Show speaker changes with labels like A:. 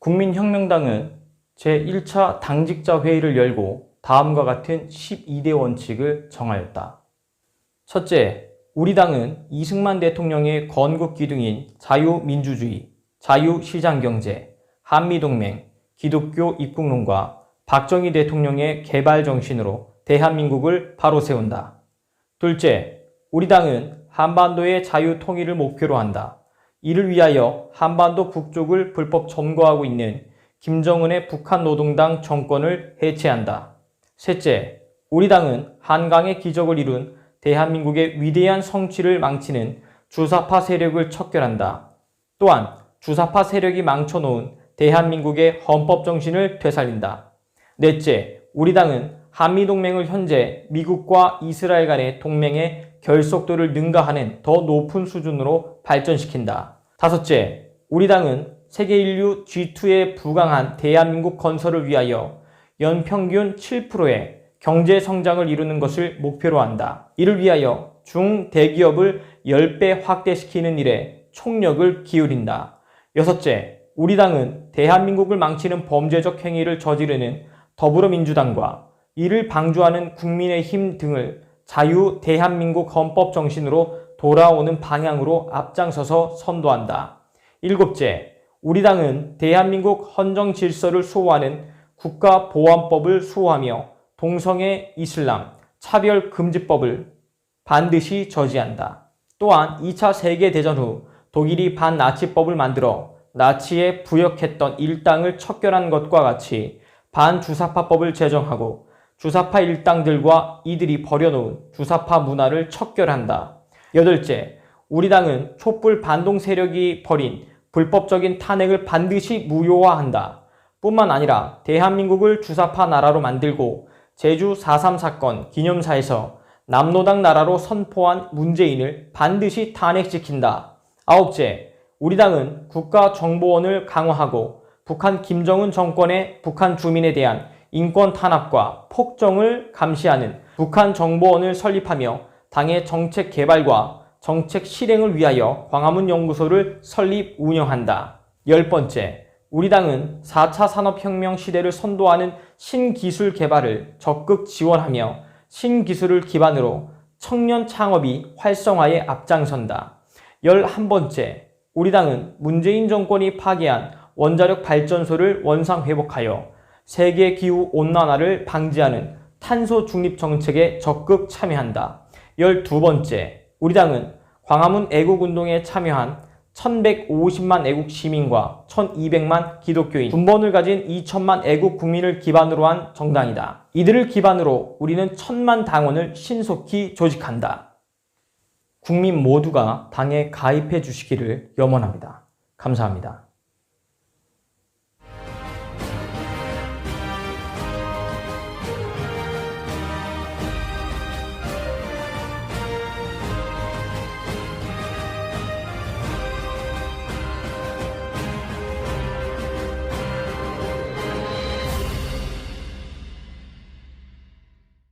A: 국민혁명당은 제1차 당직자 회의를 열고 다음과 같은 12대 원칙을 정하였다. 첫째, 우리 당은 이승만 대통령의 건국 기둥인 자유민주주의, 자유시장경제, 한미동맹, 기독교 입국론과 박정희 대통령의 개발 정신으로 대한민국을 바로 세운다. 둘째, 우리 당은 한반도의 자유 통일을 목표로 한다. 이를 위하여 한반도 북쪽을 불법 점거하고 있는 김정은의 북한 노동당 정권을 해체한다. 셋째, 우리 당은 한강의 기적을 이룬 대한민국의 위대한 성취를 망치는 주사파 세력을 척결한다. 또한 주사파 세력이 망쳐놓은 대한민국의 헌법 정신을 되살린다. 넷째, 우리 당은 한미동맹을 현재 미국과 이스라엘 간의 동맹의 결속도를 능가하는 더 높은 수준으로 발전시킨다. 다섯째, 우리 당은 세계 인류 G2에 부강한 대한민국 건설을 위하여 연평균 7%의 경제 성장을 이루는 것을 목표로 한다. 이를 위하여 중대기업을 10배 확대시키는 일에 총력을 기울인다. 여섯째, 우리 당은 대한민국을 망치는 범죄적 행위를 저지르는 더불어민주당과 이를 방조하는 국민의힘 등을 자유 대한민국 헌법 정신으로 돌아오는 방향으로 앞장서서 선도한다. 일곱째, 우리 당은 대한민국 헌정 질서를 수호하는 국가보안법을 수호하며 동성애 이슬람 차별 금지법을 반드시 저지한다. 또한 2차 세계대전 후 독일이 반나치법을 만들어 나치에 부역했던 일당을 척결한 것과 같이 반주사파법을 제정하고 주사파 일당들과 이들이 버려놓은 주사파 문화를 척결한다. 여덟째, 우리 당은 촛불 반동 세력이 벌인 불법적인 탄핵을 반드시 무효화한다. 뿐만 아니라 대한민국을 주사파 나라로 만들고 제주 4.3 사건 기념사에서 남노당 나라로 선포한 문재인을 반드시 탄핵시킨다. 아홉째, 우리 당은 국가정보원을 강화하고 북한 김정은 정권의 북한 주민에 대한 인권 탄압과 폭정을 감시하는 북한 정보원을 설립하며 당의 정책 개발과 정책 실행을 위하여 광화문 연구소를 설립 운영한다. 열 번째, 우리 당은 4차 산업혁명 시대를 선도하는 신기술 개발을 적극 지원하며 신기술을 기반으로 청년 창업이 활성화에 앞장선다. 11번째, 우리 당은 문재인 정권이 파괴한 원자력 발전소를 원상 회복하여 세계 기후 온난화를 방지하는 탄소 중립 정책에 적극 참여한다. 12번째, 우리 당은 광화문 애국운동에 참여한 1150만 애국 시민과 1200만 기독교인, 군번을 가진 2천만 애국 국민을 기반으로 한 정당이다. 이들을 기반으로 우리는 천만 당원을 신속히 조직한다. 국민 모두가 당에 가입해 주시기를 염원합니다. 감사합니다.